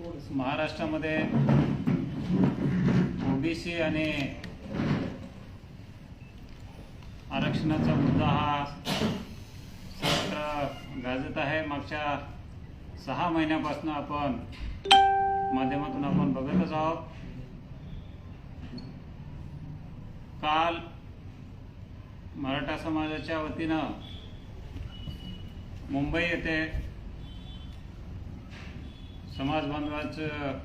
महाराष्ट्रामध्ये ओबीसी आणि आरक्षणाचा मुद्दा हा सर्वत्र गाजत आहे. मागच्या सहा महिन्यापासून आपण माध्यमातून आपण बघतच आहोत. काल मराठा समाजाच्या वतीनं मुंबई येथे समाज बांधवाचं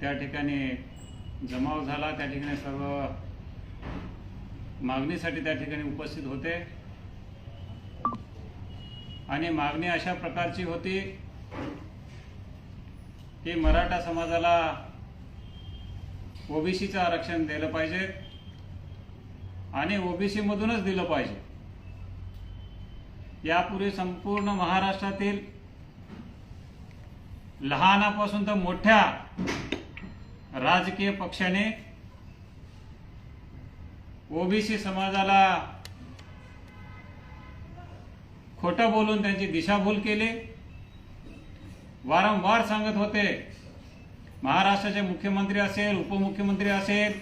त्या ठिकाणी जमाव झाला त्या ठिकाणी सर्व मागणीसाठी त्या ठिकाणी उपस्थित होते. आणि मागणी अशा प्रकारची होती की मराठा समाजाला ओबीसीचं आरक्षण दिलं पाहिजे आणि ओबीसी मधूनच दिलं पाहिजे. यापूर्वी संपूर्ण महाराष्ट्रातील लहानापासून तर मोठ्या राजकीय पक्षाने ओबीसी समाजाला खोटं बोलून त्यांची दिशाभूल केली. वारंवार सांगत होते महाराष्ट्राचे मुख्यमंत्री असेल उपमुख्यमंत्री असेल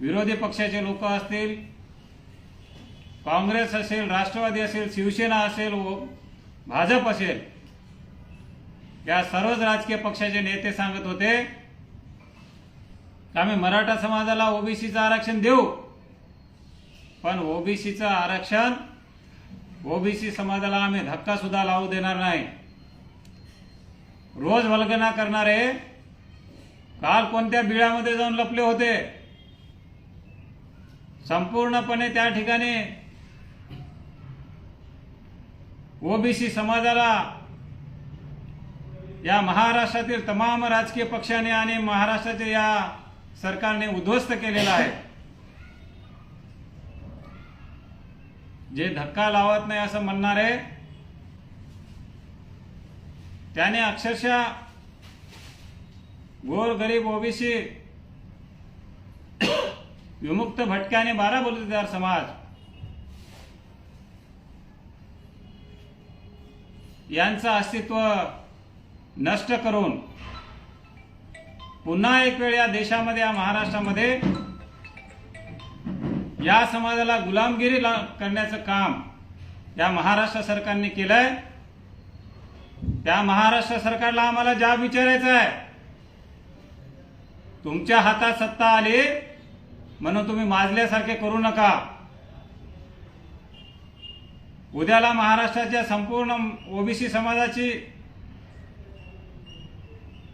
विरोधी पक्षाचे लोक असतील काँग्रेस असेल राष्ट्रवादी असेल शिवसेना असेल व भाजप असेल या सर्वच राजकीय पक्षाचे नेते सांगत होते आम्ही मराठा समाजाला ओबीसीचं आरक्षण देऊ पण ओबीसीचं आरक्षण ओबीसी समाजाला आम्ही धक्का सुद्धा लावू देणार नाही. रोज वल्गना करणारे काल कोणत्या बिळामध्ये जाऊन लपले होते? संपूर्णपणे त्या ठिकाणी ओबीसी समाजाला या महाराष्ट्रातील तमाम राजकीय पक्षाने आणि महाराष्ट्राच्या या सरकारने उद्ध्वस्त केलेला आहे. जे धक्का लावत नाही असं म्हणणारे त्याने अक्षरशः गोर गरीब ओबीसी विमुक्त भटक्याने बारा बलुतेदार समाज यांचं अस्तित्व नष्ट करून पुन्हा एक वेळ या देशामध्ये या महाराष्ट्रामध्ये या समाजाला गुलामगिरी करण्याचं काम या महाराष्ट्र सरकारने केलंय. त्या महाराष्ट्र सरकारला आम्हाला जाब विचारायचा आहे. तुमच्या हातात सत्ता आली म्हणून तुम्ही माजल्यासारखे करू नका. उद्याला महाराष्ट्राच्या संपूर्ण ओबीसी समाजाची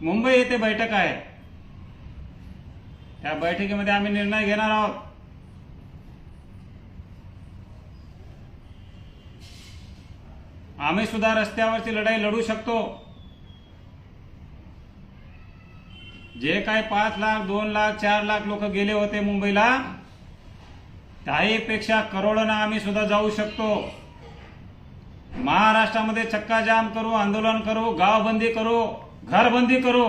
मुंबई येथे बैठक आहे. त्या बैठकीमध्ये आम्ही निर्णय घेणार आहोत. आम्ही सुद्धा रस्त्यावरची लढाई लढू शकतो. जे काय पाच लाख दोन लाख चार लाख लोक गेले होते मुंबईला त्याहीपेक्षा करोडोना आम्ही सुद्धा जाऊ शकतो. महाराष्ट्रामध्ये चक्का जाम करू आंदोलन करू गावबंदी करू. घरबंदी करू.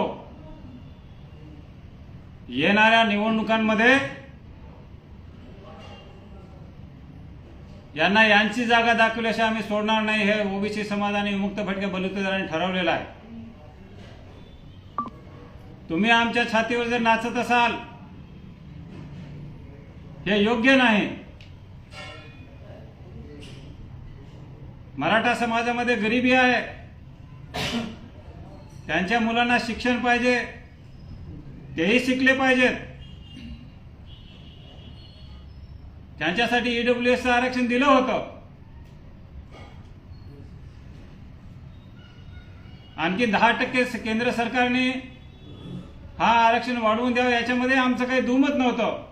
येणाऱ्या निवडणुकांमध्ये यांना यांची जागा दाखवल्याशिवाय आम्ही सोडणार नाही हे ओबीसी समाज आणि विमुक्त भटक्या बलुतेदारांनी ठरवलेलं आहे. तुम्ही आमच्या छातीवर जर नाचत असाल हे योग्य नाही. मराठा समाजामध्ये गरिबी आहे. त्यांच्या मुलांना शिक्षण पाहिजे तेही शिकले पाहिजेत. त्यांच्यासाठी ईडब्ल्यू एसचं आरक्षण दिलं होतं. आणखी दहा टक्के केंद्र सरकारने हा आरक्षण वाढवून द्यावं याच्यामध्ये आमचं काही दुमत नव्हतं.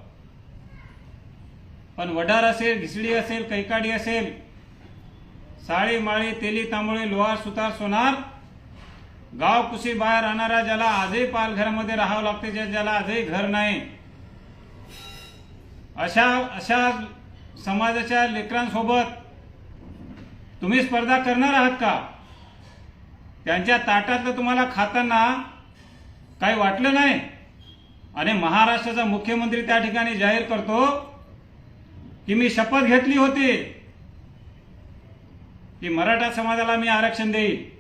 पण वडार असेल घिसडी असेल कैकाडी असेल साळी माळी तेली तांबोळी लोहार सुतार सोनार गाव कुशी बाहेर राहणारा ज्याला आजही पालघरामध्ये राहावं लागते ज्याला आजही घर नाही. अशा अशा समाजाच्या लेकरांसोबत तुम्ही स्पर्धा करणार आहात का? त्यांच्या ताटातलं तुम्हाला खाताना काही वाटलं नाही? आणि महाराष्ट्राचा मुख्यमंत्री त्या ठिकाणी जाहीर करतो की मी शपथ घेतली होती की मराठा समाजाला मी आरक्षण देईन.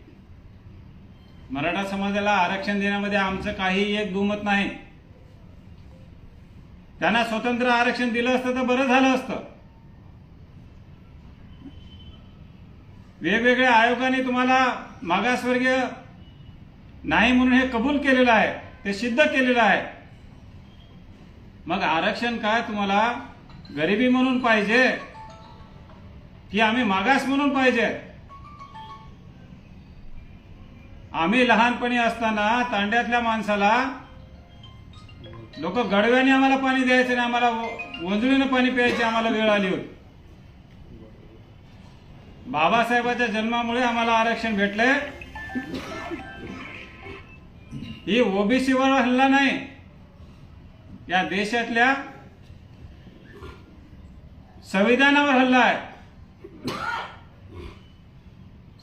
मराठा समाजाला आरक्षण देण्यामध्ये आमचं काही एक दुमत नाही. त्यांना स्वतंत्र आरक्षण दिलं असतं तर बरं झालं असतं. वेगवेगळ्या आयोगाने तुम्हाला मागासवर्गीय नाही म्हणून हे कबूल केलेलं आहे ते सिद्ध केलेलं आहे. मग आरक्षण काय तुम्हाला गरिबी म्हणून पाहिजे की आम्ही मागास म्हणून पाहिजे? आम्ही लहानपणी असताना तांड्यातल्या माणसाला लोक गडव्याने आम्हाला पाणी द्यायचे आणि आम्हाला वंजुळीनं पाणी प्यायची आम्हाला वेळ आली होती. बाबासाहेबाच्या जन्मामुळे आम्हाला आरक्षण भेटले. ही ओबीसीवर हल्ला नाही. या देशातल्या संविधानावर हल्ला आहे.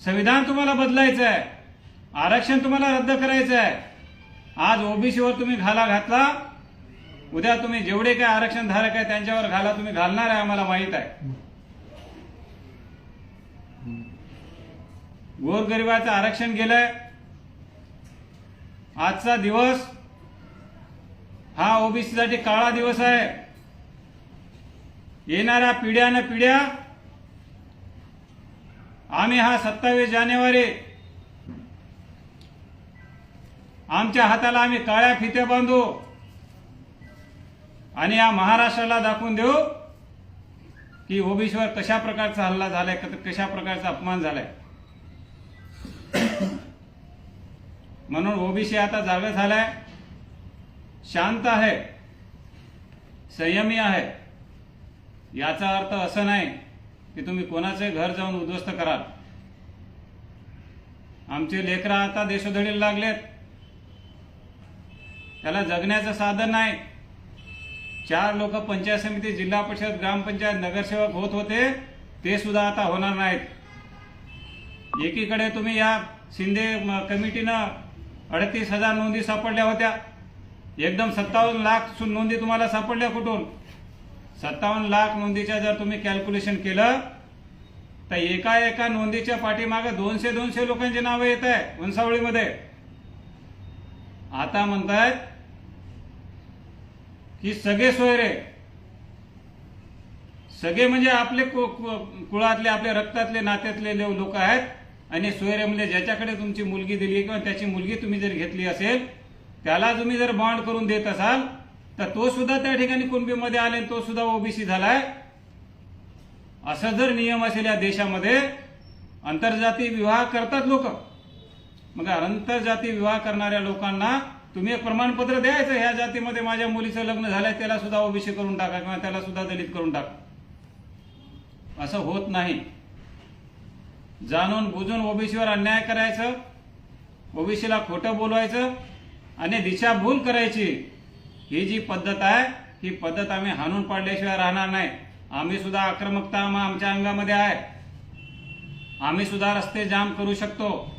संविधान तुम्हाला बदलायचं आहे आरक्षण तुम्हाला रद्द करायचं आहे. आज ओबीसीवर तुम्ही घाला घातला. उद्या तुम्ही जेवढे काही आरक्षण धारक आहे त्यांच्यावर घाला तुम्ही घालणार आहे आम्हाला माहीत आहे. गोरगरिबाचं आरक्षण गेलंय. आजचा दिवस हा ओबीसी साठी काळा दिवस आहे. येणाऱ्या पिढ्यानं पिढ्या आम्ही हा सत्तावीस जानेवारी आमच्या हाताला आम्ही काळ्या फित्या बांधू आणि या महाराष्ट्राला दाखवून देऊ की ओबीसीवर कशा प्रकारचा हल्ला झालाय कशा प्रकारचा अपमान झालाय. म्हणून ओबीसी आता जागा झालाय. शांत आहे. संयमी आहे. याचा अर्थ असं नाही की तुम्ही कोणाचे घर जाऊन उद्ध्वस्त कराल. आमचे लेकरं आता देशोधडीला लागलेत. त्याला जगण्याचं साधन नाही. चार लोक पंचायत समिती जिल्हा परिषद ग्रामपंचायत नगरसेवक होत होते ते सुद्धा आता होणार नाहीत. एकीकडे तुम्ही या शिंदे म- कमिटीनं अडतीस हजार नोंदी सापडल्या होत्या. एकदम सत्तावन्न लाख सु- नोंदी तुम्हाला सापडल्या कुठून? सत्तावन्न लाख नोंदीच्या जर तुम्ही कॅल्क्युलेशन केलं तर एका एका नोंदीच्या पाठीमागे दोनशे दोनशे लोकांची नावं येत आहे वंसावळीमध्ये आता म्हणतायत की सगळे सोयरे. सगळे म्हणजे आपले कु- कुळातले आपल्या रक्तातले नात्यातले लोक आहेत. आणि सोयरे म्हणजे ज्याच्याकडे तुमची मुलगी दिली किंवा त्याची मुलगी तुम्ही जर घेतली असेल त्याला तुम्ही जर बॉन्ड करून देत असाल तर तो सुद्धा त्या ठिकाणी कुणबीमध्ये आले आणि तो सुद्धा ओबीसी झालाय. असं जर नियम असेल या देशामध्ये आंतरजातीय विवाह करतात लोक. मग आंतरजातीय विवाह करणाऱ्या लोकांना तुम्ही एक प्रमाणपत्र द्यायचं ह्या जातीमध्ये माझ्या मुलीचं लग्न झालंय त्याला सुद्धा ओबीसी करून टाका किंवा त्याला सुद्धा दलित करून टाका. असं होत नाही. जाणून बुजून ओबीसीवर अन्याय करायचं ओबीसीला खोटं बोलवायचं आणि दिशाभूल करायची. ही जी पद्धत आहे ही पद्धत आम्ही हाणून पाडल्याशिवाय राहणार नाही. आम्ही सुद्धा आक्रमकता आमच्या अंगामध्ये आहे. आम्ही सुद्धा रस्ते जाम करू शकतो.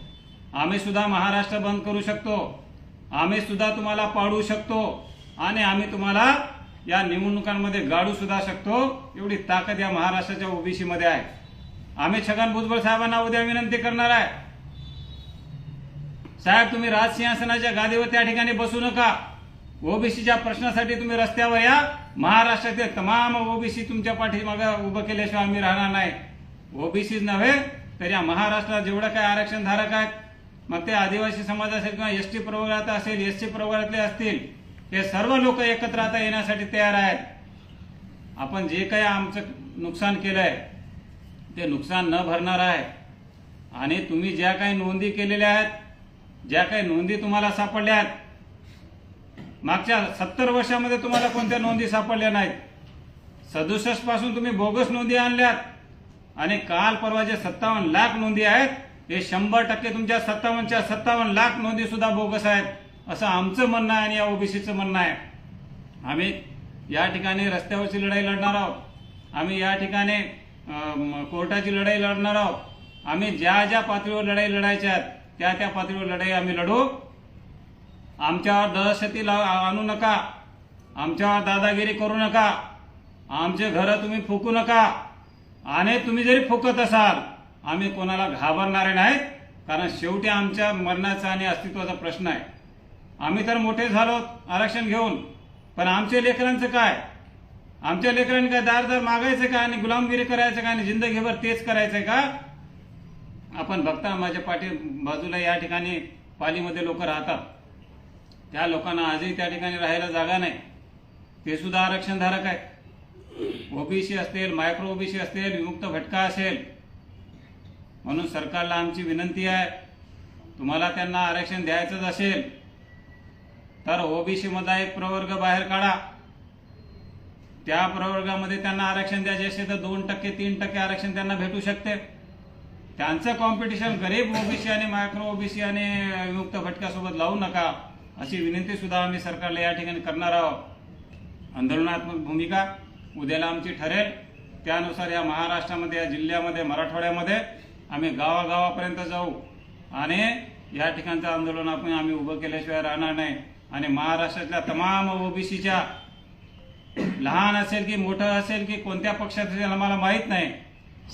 आम्ही सुद्धा महाराष्ट्र बंद करू शकतो. आम्ही सुद्धा तुम्हाला पाडू शकतो आणि आम्ही तुम्हाला या निवडणुकांमध्ये गाडू सुद्धा शकतो. एवढी ताकद या महाराष्ट्राच्या ओबीसी मध्ये आहे. आम्ही छगन भुजबळ साहेबांना उद्या विनंती करणार आहे. साहेब तुम्ही राजसिंहासनाच्या गादीवर त्या ठिकाणी बसू नका. ओबीसीच्या प्रश्नासाठी तुम्ही रस्त्यावर या. महाराष्ट्रातील तमाम ओबीसी तुमच्या पाठीमागे उभं केल्याशिवाय आम्ही राहणार नाही. ओबीसीच नव्हे तर या महाराष्ट्रात जेवढं काय आरक्षण धारक आहेत मग ते आदिवासी समाज असेल किंवा एस टी प्रवर्गात असेल एस टी प्रवर्गातले असतील हे सर्व लोक एकत्र आता येण्यासाठी तयार आहेत. आपण जे काही आमचं नुकसान केलंय ते नुकसान न भरणार आहे. आणि तुम्ही ज्या काही नोंदी केलेल्या आहेत ज्या काही नोंदी तुम्हाला सापडल्या आहेत मागच्या सत्तर वर्षामध्ये तुम्हाला कोणत्या नोंदी सापडल्या नाहीत? सदुसष्टपासून तुम्ही बोगस नोंदी आणल्यात. आणि काल परवा जे सत्तावन्न लाख नोंदी आहेत हे शंभर टक्के तुमच्या सत्तावन्नच्या सत्तावन्न लाख नोंदी सुद्धा बोगस आहेत. असं आमचं म्हणणं आहे आणि या ओबीसीचं म्हणणं आहे. आम्ही या ठिकाणी रस्त्यावरची लढाई लढणार आहोत. आम्ही या ठिकाणी कोर्टाची लढाई लढणार आहोत. आम्ही ज्या ज्या पातळीवर लढाई लढायच्या आहेत त्या त्या पातळीवर लढाई आम्ही लढू. आमच्यावर दहशती आणू नका. आमच्यावर दादागिरी करू नका. आमचे घरं तुम्ही फुकू नका. आणि तुम्ही जरी फुकत असाल आम्ही कोणाला घाबरणारे नाहीत कारण शेवटी आमच्या मरणाचा आणि अस्तित्वाचा प्रश्न आहे. आम्ही तर मोठे झालो आरक्षण घेऊन पण आमच्या लेकरांचं काय? आमच्या लेकरांनी काय दार दार मागायचं का आणि गुलामगिरी करायचं का आणि जिंदगीभर तेच करायचं का? आपण बघता माझ्या पाठी बाजूला या ठिकाणी पालीमध्ये लोक राहतात. त्या लोकांना आजही त्या ठिकाणी राहायला जागा नाही. ते सुद्धा आरक्षणधारक आहे ओबीसी असतील मायक्रो ओबीसी असतील विमुक्त भटका असेल म्हणून सरकारला आमची विनंती आहे तुम्हाला त्यांना आरक्षण द्यायचंच असेल तर ओबीसीमधला एक प्रवर्ग बाहेर काढा. त्या प्रवर्गामध्ये त्यांना आरक्षण द्यायचे असेल तर दोन टक्के तीन टक्के आरक्षण त्यांना भेटू शकते. त्यांचं कॉम्पिटिशन गरीब ओबीसी आणि मायक्रो ओबीसी आणि विमुक्त फटक्यासोबत लावू नका अशी विनंती सुद्धा आम्ही सरकारला या ठिकाणी करणार आहोत. आंदोलनात्मक भूमिका उद्याला आमची ठरेल. त्यानुसार या महाराष्ट्रामध्ये या जिल्ह्यामध्ये मराठवाड्यामध्ये आम्ही गावागावापर्यंत जाऊ. आणि या ठिकाणचं आंदोलन आपण आम्ही उभं केल्याशिवाय राहणार नाही. आणि महाराष्ट्रातल्या तमाम ओबीसीच्या लहान असेल की मोठं असेल की कोणत्या पक्षात असेल आम्हाला माहीत नाही.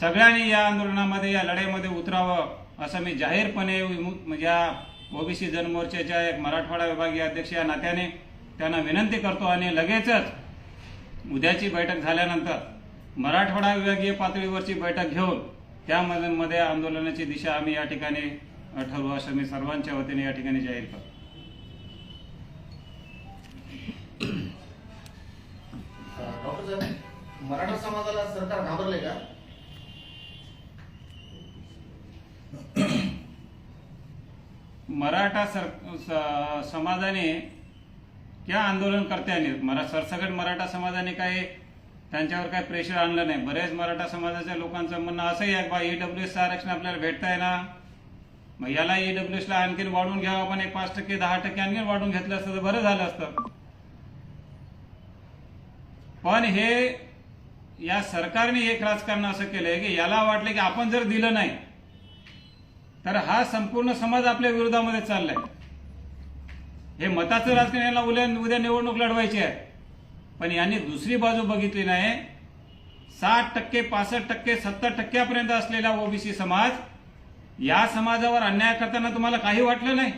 सगळ्यांनी या आंदोलनामध्ये या लढाईमध्ये उतरावं असं मी जाहीरपणे म्हणजे या ओबीसी जनमोर्चाच्या एक मराठवाडा विभागीय अध्यक्ष या नात्याने त्यांना विनंती करतो आणि लगेचच उद्याची बैठक झाल्यानंतर मराठवाडा विभागीय पातळीवरची बैठक घेऊन त्यामध्ये मध्ये आंदोलनाची दिशा आम्ही या ठिकाणी ठरवू असं मी सर्वांच्या वतीने या ठिकाणी जाहीर करतो. डॉक्टर साहेब मराठा समाजाला सरकार घाबरले का? मराठा सर समाजाने त्या आंदोलनकर्त्यांनी मरा सरसकट मराठा समाजाने काही त्यांच्यावर काही प्रेशर आणलं नाही. बरेच मराठा समाजाच्या लोकांचं म्हणणं असंही आहे बा ईडब्ल्यू एसचं आरक्षण आपल्याला भेटतंय ना? मग याला ईडब्ल्यू ला आणखीन वाढवून घ्यावं आपण एक पाच टक्के दहा टक्के आणखीन वाढवून घेतलं असतं तर बरं झालं असतं. पण हे या सरकारने एक राजकारण असं केलंय की याला वाटलं की आपण जर दिलं नाही तर हा संपूर्ण समाज आपल्या विरोधामध्ये चाललाय. हे मताचं राजकारण याला उद्या उद्या निवडणूक लढवायची आहे. पण यांनी दुसरी बाजू बघितली नाही. साठ टक्के पासष्ट टक्के सत्तर टक्क्यापर्यंत असलेला ओबीसी समाज या समाजावर अन्याय करताना तुम्हाला काही वाटलं नाही?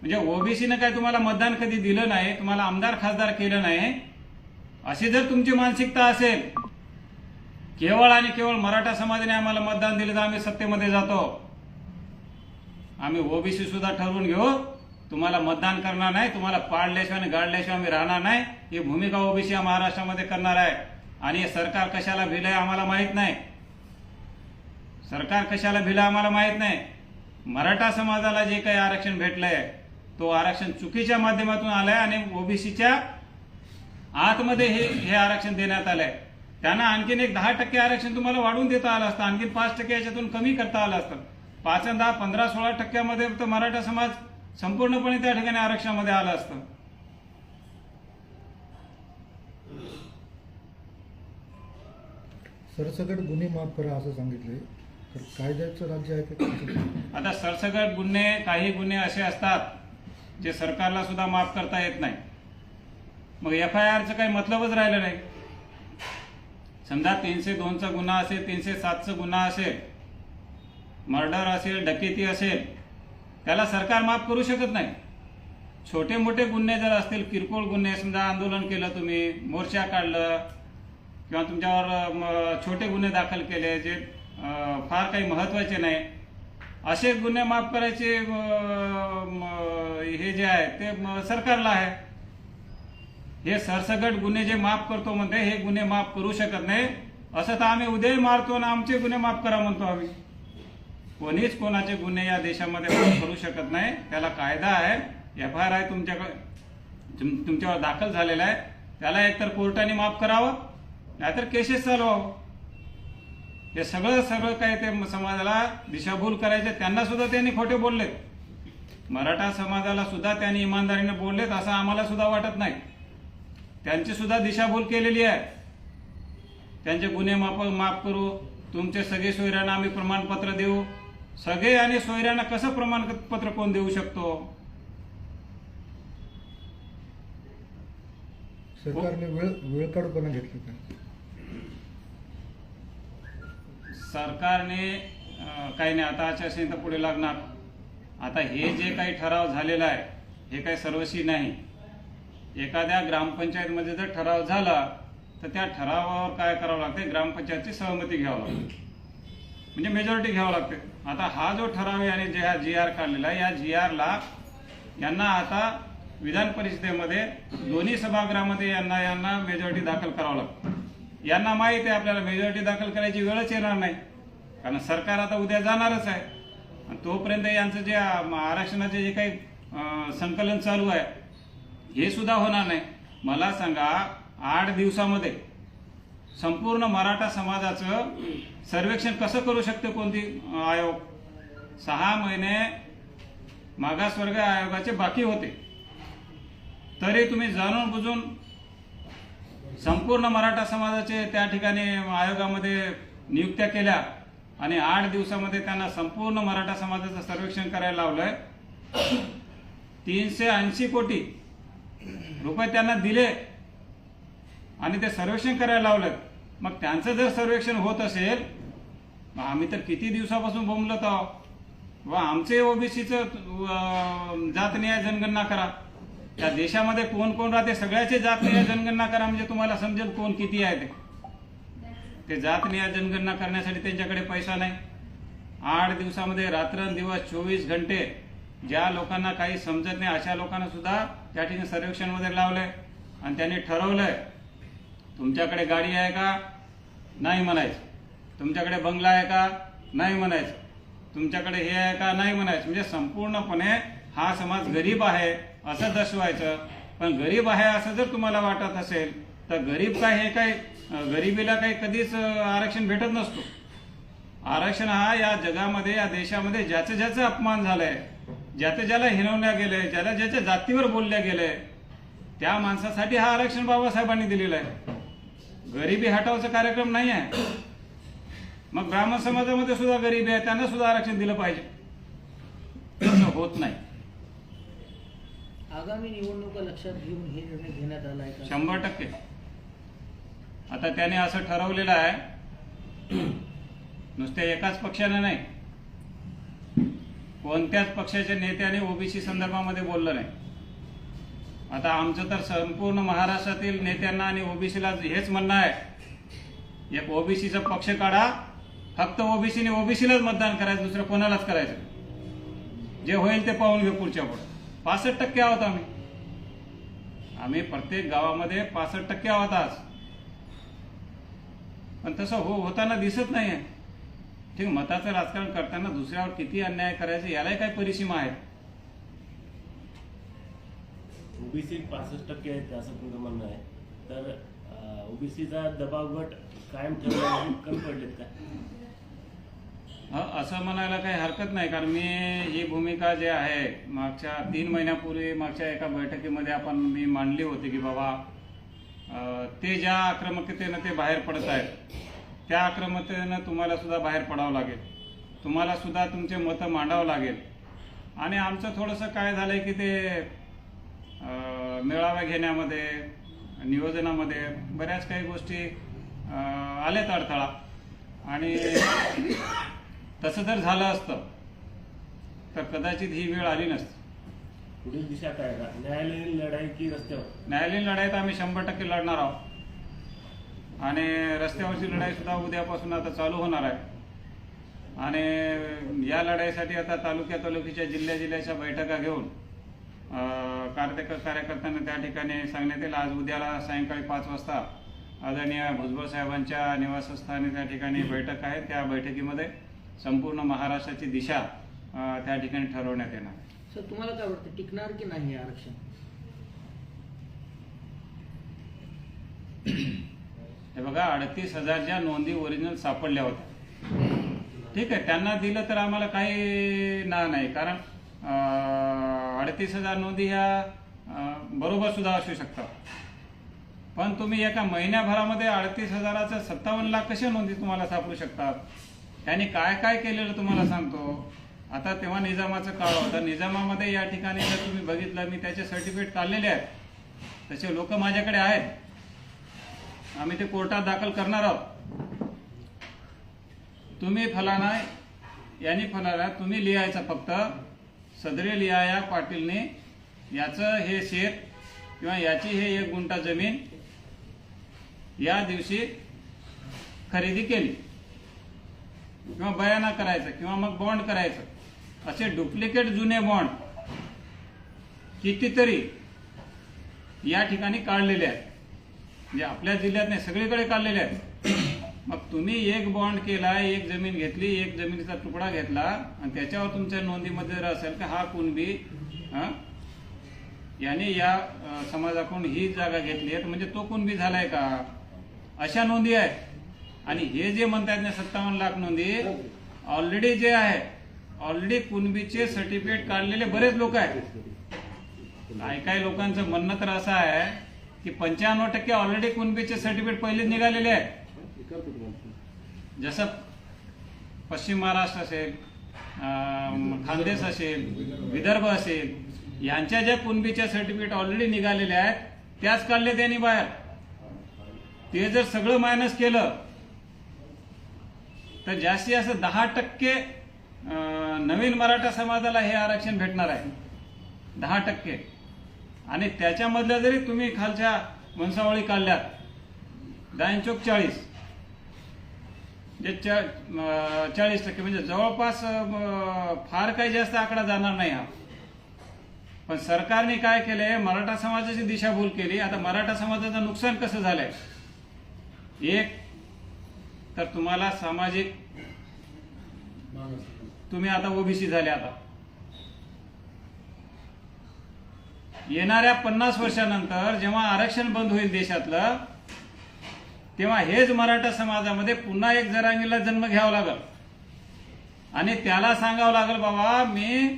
म्हणजे ओबीसीनं काय तुम्हाला मतदान कधी दिलं नाही तुम्हाला आमदार खासदार केलं नाही? अशी जर तुमची मानसिकता असेल केवळ आणि केवळ मराठा समाजाने आम्हाला मतदान दिलं तर आम्ही सत्तेमध्ये जातो. आम्ही ओबीसी सुद्धा ठरवून घेऊ. तुम्हाला मतदान करणार नाही तुम्हाला पाडल्याशिवाय आणि गाडल्याशिवाय आम्ही राहणार नाही. ही भूमिका ओबीसी या महाराष्ट्रामध्ये करणार आहे. आणि हे सरकार कशाला भिलंय आम्हाला माहीत नाही. सरकार कशाला भिलं आम्हाला माहीत नाही. मराठा समाजाला जे काही आरक्षण भेटलंय तो आरक्षण चुकीच्या माध्यमातून आलंय आणि ओबीसीच्या आतमध्ये हे हे आरक्षण देण्यात आलंय. त्यांना आणखीन एक दहा टक्के आरक्षण तुम्हाला वाढवून देता आलं असतं. आणखीन पाच टक्के याच्यातून कमी करता आलं असतं. पाच दहा पंधरा सोळा टक्क्यामध्ये तर मराठा समाज संपूर्णपणे त्या ठिकाणी आरक्षणामध्ये आलं असतं. सरसकट गुन्हे माफ करा असं सांगितले तर कायद्याचं राज्य आहे? आता सरसकट गुन्हे काही गुन्हे असे असतात जे सरकारला सुद्धा माफ करता येत नाही. मग एफ आय आरचं काही मतलबच राहिलं नाही. समजा तीनशे दोनचा गुन्हा असेल तीनशे सातचा गुन्हा असेल मर्डर असेल डकेती असेल त्याला सरकार माफ करू शकत नाही. छोटे मोठे गुन्हे जर असतील किरकोळ गुन्हे समजा आंदोलन केलं तुम्ही मोर्चा काढलं किंवा तुमच्यावर म, छोटे गुन्हे दाखल केले जे फार काही महत्त्वाचे नाही असे गुन्हे माफ करायचे हे जे आहे ते सरकारला आहे. हे सरसगट गुन्हे जे माफ करतो म्हणते हे गुन्हे माफ करू शकत नाही. असं तर आम्ही उद्याही मारतो आणि आमचे गुन्हे माफ करा म्हणतो आम्ही. कोणीच कोणाचे गुन्हे या देशामध्ये करू शकत नाही. त्याला कायदा आहे. एफ आय आर आहे तुमच्याकडे. तुमच्यावर दाखल झालेला आहे. त्याला एकतर कोर्टाने माफ करावं नाहीतर केसेस चालवावं. हे सगळं सगळं काय ते समाजाला दिशाभूल करायचे त्यांना सुद्धा त्यांनी खोटे बोललेत. मराठा समाजाला सुद्धा त्यांनी इमानदारीने बोललेत असं आम्हाला सुद्धा वाटत नाही. त्यांची सुद्धा दिशाभूल केलेली आहे. त्यांचे गुन्हे माफ माफ करू. तुमचे सगळे सोयऱ्यांना आम्ही प्रमाणपत्र देऊ. सगळे आणि सोयऱ्यांना कसं प्रमाणपत्र कोण देऊ शकतो? सरकारने घेतला का? सरकारने काही नाही आता आचारसंहिता पुढे लागणार. आता हे जे काही ठराव झालेला आहे हे काही सर्वस्वी नाही. एखाद्या ग्रामपंचायतमध्ये जर ठराव झाला तर त्या ठरावावर काय करावं लागते ग्रामपंचायतची सहमती घ्यावं लागते. म्हणजे मेजॉरिटी घ्यावं लागते. आता हा जो ठराव याने जे हा जी आर काढलेला आहे या जी आरला यांना आता विधान परिषदेमध्ये दोन्ही सभागृहामध्ये यांना यांना मेजॉरिटी दाखल करावं लागतं. यांना माहीत आहे आपल्याला मेजॉरिटी दाखल करायची वेळच येणार नाही. कारण सरकार आता उद्या जाणारच आहे. तोपर्यंत यांचं जे आरक्षणाचे जे काही संकलन चालू आहे हे सुद्धा होणार नाही. मला सांगा आठ दिवसामध्ये संपूर्ण मराठा समाजाचं सर्वेक्षण कसं करू शकते कोणती आयोग? सहा महिने मागासवर्ग आयोगाचे बाकी होते. तरी तुम्ही जाणून बुजून संपूर्ण मराठा समाजाचे त्या ठिकाणी आयोगामध्ये नियुक्त्या केल्या आणि आठ दिवसामध्ये त्यांना संपूर्ण मराठा समाजाचं सर्वेक्षण करायला लावलंय. तीनशे ऐंशी कोटी रुपये त्यांना दिले. आणि ते सर्वेक्षण करायला लावलं मग त्यांचं जर सर्वेक्षण होत असेल मग आम्ही तर किती दिवसापासून बोंबलत आहोत? व आमचे ओबीसीचं जातनिहाय जनगणना करा. त्या देशामध्ये कोण कोण राहते? सगळ्याचे जातनिहाय जनगणना करा म्हणजे तुम्हाला समजेल कोण किती आहे ते. ते जातनिहाय जनगणना करण्यासाठी त्यांच्याकडे पैसा नाही. आठ दिवसामध्ये रात्रंदिवस चोवीस घंटे ज्या लोकांना काही समजत नाही अशा लोकांना सुद्धा त्या ठिकाणी सर्वेक्षण वगैरे लावलंय. आणि त्यांनी ठरवलंय तुमच्याकडे गाडी आहे का? नाही म्हणायचं. तुमच्याकडे बंगला आहे का? नाही म्हणायचं. तुमच्याकडे हे आहे का? नाही म्हणायचं. म्हणजे संपूर्णपणे हा समाज गरीब आहे असं दर्शवायचं. पण गरीब आहे असं जर तुम्हाला वाटत असेल तर गरीब काय हे काय गरिबीला काही कधीच आरक्षण भेटत नसतो. आरक्षण हा या जगामध्ये या देशामध्ये ज्याचं ज्याचं अपमान झालंय ज्याचं ज्याला हिनवल्या गेलंय ज्याला ज्याच्या जातीवर बोलल्या गेलंय त्या माणसासाठी हा आरक्षण बाबासाहेबांनी दिलेलं आहे. गरिबी हटावचा कार्यक्रम नाही आहे मग ब्राह्मण समाजामध्ये सुद्धा गरिबी आहे त्यांना सुद्धा आरक्षण दिलं पाहिजे. तसं होत नाही. आगामी निवडणुका लक्षात घेऊन हे निर्णय घेण्यात आला आहे शंभर टक्के. आता त्याने असं ठरवलेलं आहे नुसत्या एकाच पक्षाने नाही. कोणत्याच पक्षाच्या नेत्याने ओबीसी संदर्भामध्ये बोललं नाही. आता आमचं तर संपूर्ण महाराष्ट्रातील नेत्यांना आणि ओबीसीला हेच म्हणणं आहे. एक ओबीसीचा पक्ष काढा फक्त ओबीसीने ओबीसीलाच मतदान करायचं दुसरं कोणालाच करायचं जे होईल ते पाहून घेऊ पुढच्या पुढे. पासष्ट टक्के आहोत आम्ही. आम्ही प्रत्येक गावामध्ये पासष्ट टक्के आहोत आज. पण तसं हो होताना दिसत नाहीये. ठीक मताचं राजकारण करताना दुसऱ्यावर किती अन्याय करायचं यालाही काही परिसीमा आहेत ओबीसी पासष्ट टक्के आहेत असं तुमचं म्हणणं आहे. तर ओबीसीचा दबाव गट कायम ठेवण्यासाठी कमी पडलेत का? ह, असं म्हणायला काही हरकत नाही कारण मी ही भूमिका जे आहे मागच्या तीन महिन्यापूर्वी मागच्या एका बैठकीमध्ये आपण मी मांडली होती की बाबा ते ज्या आक्रमकतेनं ते बाहेर पडत आहेत त्या आक्रमकतेनं तुम्हाला सुद्धा बाहेर पडावं लागेल. तुम्हाला सुद्धा तुमचे मतं मांडावं लागेल. आणि आमचं थोडंसं काय झालंय की ते अ, मेळाव्या घेण्यामध्ये नियोजनामध्ये बऱ्याच काही गोष्टी आल्यात अडथळा. आणि तसं जर झालं असतं तर कदाचित ही वेळ आली नसती. पुढील दिशा काय? न्यायालयीन लढाई की रस्त्यावर? न्यायालयीन लढाईत आम्ही शंभर टक्के लढणार आहोत. आणि रस्त्यावरची लढाई सुद्धा उद्यापासून आता चालू होणार आहे. आणि या लढाईसाठी आता तालुक्या तालुक्याच्या जिल्ह्या जिल्ह्याच्या बैठका घेऊन कार्यक कार्यकर्त्यांना त्या ठिकाणी सांगण्यात येईल. आज उद्याला सायंकाळी पाच वाजता आदरणीय भुजबळ साहेबांच्या निवासस्थानी त्या ठिकाणी बैठक आहे. त्या बैठकीमध्ये संपूर्ण महाराष्ट्राची दिशा त्या ठिकाणी ठरवण्यात येणार. सर तुम्हाला काय वाटतं टिकणार की नाही आरक्षण? हे बघा अडतीस हजार ज्या नोंदी ओरिजिनल सापडल्या होत्या. ठीक आहे त्यांना दिलं तर आम्हाला काही ना नाही. कारण अडतीस हजार नोंदी ह्या बरोबर सुद्धा असू शकतात. पण तुम्ही एका महिन्याभरामध्ये अडतीस हजाराचं सत्तावन्न लाख कशा नोंदी तुम्हाला सापडू शकतात? त्यांनी काय काय केलेलं तुम्हाला सांगतो. आता तेव्हा निजामाचं काळ होता. निजामामध्ये या ठिकाणी जर तुम्ही बघितलं मी त्याचे सर्टिफिकेट काढलेले आहेत. तसे लोक माझ्याकडे आहेत. आम्ही ते कोर्टात दाखल करणार आहोत. तुम्ही फलाना यांनी फलाना तुम्ही लिहायचं फक्त. सदरे लिहाया पाटीलने याचं हे शेत किंवा याची हे एक गुंठा जमीन या दिवशी खरेदी केली. किंवा बयाना करायचं किंवा मग बॉन्ड करायचं. असे डुप्लिकेट जुने बॉन्ड कितीतरी या ठिकाणी काढलेले आहेत. म्हणजे आपल्या जिल्ह्यात नाही सगळीकडे काढलेले आहेत. मग तुम्ही एक बॉन्ड केला एक जमीन घेतली एक जमिनीचा तुकडा घेतला आणि त्याच्यावर तुमच्या नोंदीमध्ये जर असेल का हा कुणबी हा, याने या समाजाकडून ही जागा घेतली आहे म्हणजे तो कुणबी झालाय का? अशा नोंदी आहेत आणि हे जे म्हणतात ना सत्तावन्न लाख नोंदी ऑलरेडी जे आहे ऑलरेडी कुणबीचे सर्टिफिकेट काढलेले बरेच लोक आहेत. काही काही लोकांचं म्हणणं तर असं आहे की पंच्याण्णव टक्के ऑलरेडी कुणबीचे सर्टिफिकेट पहिलेच निघालेले आहे जसं पश्चिम महाराष्ट्र असेल खानदेश असेल विदर्भ असेल यांच्या ज्या कुणबीच्या सर्टिफिकेट ऑलरेडी निघालेल्या आहेत त्याच काढले त्यांनी बाहेर. ते जर सगळं मायनस केलं तर जास्तीत जास्त दहा टक्के नवीन मराठा समाजाला हे आरक्षण भेटणार आहे. दहा टक्के. आणि त्याच्यामधल्या जरी तुम्ही खालच्या मनसावळी काढल्यात दाइन चौक चाळीस जे चाळीस टक्के म्हणजे जवळपास फार काही जास्त आकडा जाणार नाही हा. पण सरकारने काय केलंय मराठा समाजाची दिशाभूल केली. आता मराठा समाजाचं नुकसान कसं झालंय? एक तर तुम्हाला सामाजिक तुम्ही आता ओबीसी झाले आता. येणाऱ्या पन्नास वर्षानंतर जेव्हा आरक्षण बंद होईल देशातलं तेव्हा हेच मराठा समाजामध्ये पुन्हा एक जरांगीला जन्म घ्यावा लागल. आणि त्याला सांगावं लागल बाबा मी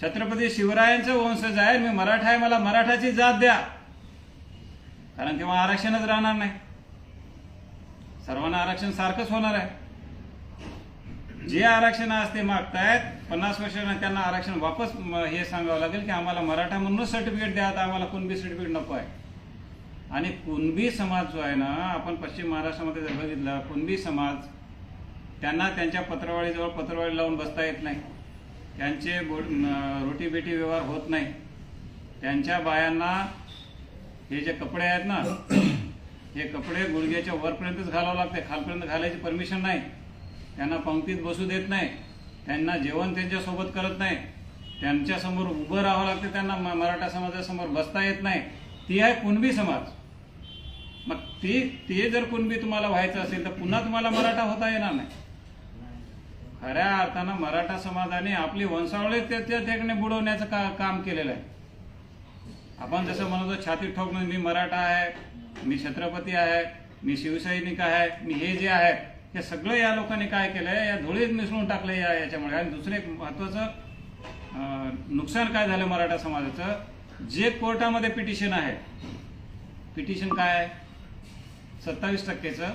छत्रपती शिवरायांचं वंशज आहे मी मराठा आहे मला मराठाची जात द्या. कारण तेव्हा आरक्षणच राहणार नाही. सर्वांना आरक्षण सारखंच होणार आहे. जे आरक्षण आज ते मागतायत पन्नास वर्षांना त्यांना आरक्षण वापस हे सांगावं लागेल की आम्हाला मराठा म्हणूनच सर्टिफिकेट द्या आता आम्हाला कोणबी सर्टिफिकेट नको आहे. आणि कुणबी समाज जो आहे ना आपण पश्चिम महाराष्ट्रामध्ये जर बघितला कुणबी समाज त्यांना त्यांच्या पत्रवाळीजवळ पत्रवाळी लावून बसता येत नाही. त्यांचे बो रोटी बेटी व्यवहार होत नाही. त्यांच्या बायांना हे जे कपडे आहेत ना हे कपडे गुडघ्याच्या वरपर्यंतच घालावं लागते. खालपर्यंत घालायची परमिशन नाही. त्यांना पंक्तीत बसू देत नाही. त्यांना जेवण त्यांच्यासोबत करत नाही. त्यांच्यासमोर उभं राहावं लागते. त्यांना म- मराठा समाजासमोर बसता येत नाही. ती आहे कुणबी समाज. मग ते ते जर कुणबी तुम्हाला व्हायचं असेल तर पुन्हा तुम्हाला मराठा होता येणार नाही. खऱ्या अर्थानं मराठा समाजाने आपली वंशावळी त्या ठिकाणी बुडवण्याचं का काम केलेलं आहे. आपण जसं म्हणतो छाती ठोकणं मी मराठा आहे मी छत्रपती आहे मी शिवसैनिक आहे मी हे जे आहे हे सगळं या लोकांनी काय केलंय? या धुळीत मिसळून टाकलं या याच्यामुळे. आणि दुसरं एक महत्वाचं नुकसान काय झालं मराठा समाजाचं? जे कोर्टामध्ये पिटिशन आहे पिटिशन काय आहे? सत्तावीस टक्केचं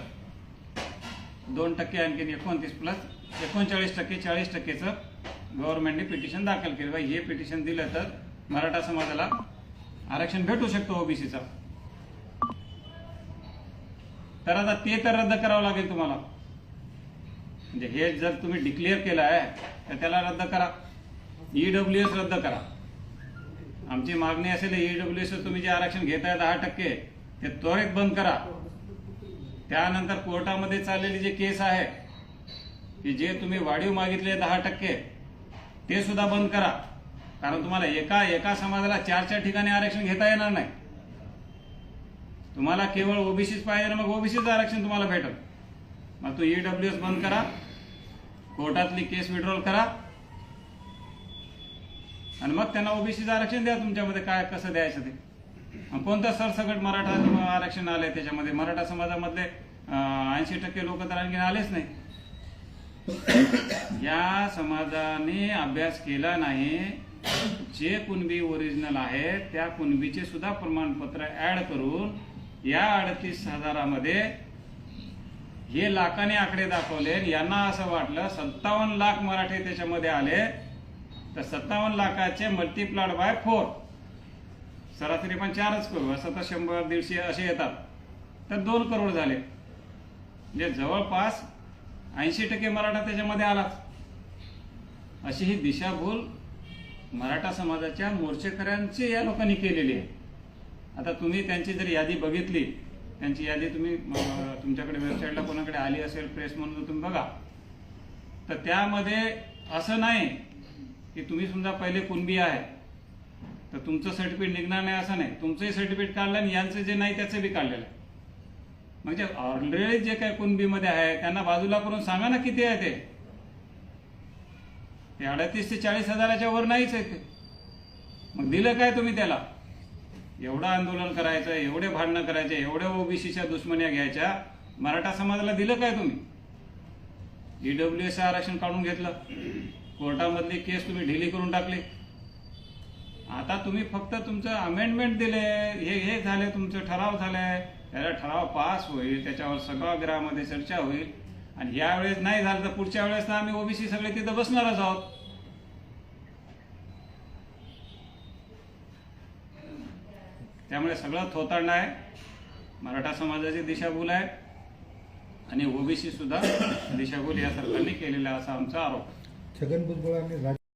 दोन टक्के आणखीन एकोणतीस प्लस एकोणचाळीस टक्के चाळीस टक्केचं गव्हर्नमेंटने पिटिशन दाखल केलं. बाई हे पिटिशन दिलं तर मराठा समाजाला आरक्षण भेटू शकतो ओबीसीचा तर आता ते तर रद्द करावं लागेल तुम्हाला. म्हणजे हे जर तुम्ही डिक्लेअर केलं आहे तर त्याला रद्द करा. ईडब्ल्यू एस रद्द करा. आमची मागणी असेल ईडब्ल्यू एस तुम्ही जे आरक्षण घेताय दहा टक्के ते त्वरित बंद करा. त्यानंतर कोर्टामध्ये चाललेली जे केस आहे की जे तुम्ही वाढीव मागितले दहा टक्के ते सुद्धा बंद करा. कारण तुम्हाला एका एका समाजाला चार चार ठिकाणी आरक्षण घेता येणार नाही. तुम्हाला केवळ ओबीसीच पाहिजे ना मग ओबीसीचं आरक्षण तुम्हाला भेटल. मग तो ईडब्ल्यू एस बंद करा. कोर्टातली केस विड्रॉल करा. आणि मग त्यांना ओबीसीचं आरक्षण द्या तुमच्यामध्ये काय कसं द्यायचं ते. कोणतं सरसकट मराठा आरक्षण आलंय त्याच्यामध्ये? मराठा समाजामधले ऐंशी टक्के लोक तर आणखी आलेच नाही. या समाजाने अभ्यास केला नाही. जे कुणबी ओरिजिनल आहेत त्या कुणबीचे सुद्धा प्रमाणपत्र ऍड करून या अडतीस हजारामध्ये हे लाखाने आकडे दाखवले. यांना असं वाटलं सत्तावन्न लाख मराठी त्याच्यामध्ये आले. तर सत्तावन्न लाखाचे मल्टीप्लाड बाय फोर सरासरी पण चारच करू. असं तर शंभर दीडशे असे येतात. तर दोन करोड झाले. म्हणजे जवळपास ऐंशी टक्के मराठा त्याच्यामध्ये आलाच अशी ही दिशाभूल मराठा समाजाच्या मोर्चेकऱ्यांची या लोकांनी केलेली आहे. आता तुम्ही त्यांची जर यादी बघितली त्यांची यादी तुम्ही तुमच्याकडे वेबसाईटला कोणाकडे आली असेल प्रेस म्हणून तुम्ही बघा. तर त्यामध्ये असं नाही की तुम्ही समजा पहिले कुणबी आहे तर तुमचं सर्टिफिकेट निघणार नाही असं नाही. तुमचंही सर्टिफिकेट काढलं आणि यांचं जे नाही त्याचं बी काढलेलं. आहे म्हणजे ऑलरेडी जे काही कुणबीमध्ये आहे त्यांना बाजूला करून सांगा ना किती आहे ते. ते अडतीस ते चाळीस हजाराच्या वर नाहीच आहे ते. मग दिलं काय तुम्ही त्याला? एवढं आंदोलन करायचं एवढे भांडणं करायचे एवढ्या ओबीसीच्या दुश्मन्या घ्यायच्या. मराठा समाजाला दिलं काय तुम्ही? ईडब्ल्यू एस आरक्षण काढून घेतलं. कोर्टामधली केस तुम्ही ढिली करून टाकली. आता तुम्ही फक्त तुमचं अमेंडमेंट दिले हे हे झाले तुमचं ठराव झालाय. त्याला ठराव पास होईल त्याच्यावर सभागृहामध्ये चर्चा होईल. आणि यावेळेस नाही झालं तर पुढच्या वेळेस ना आम्ही ओबीसी सगळे तिथं बसणारच आहोत. त्यामुळे सगळं थोतांड आहे. मराठा समाजाची दिशाभूल आहे. आणि ओबीसी सुद्धा दिशाभूल या सरकारने केलेला असा आमचा आरोप. छगन भुजबळांनी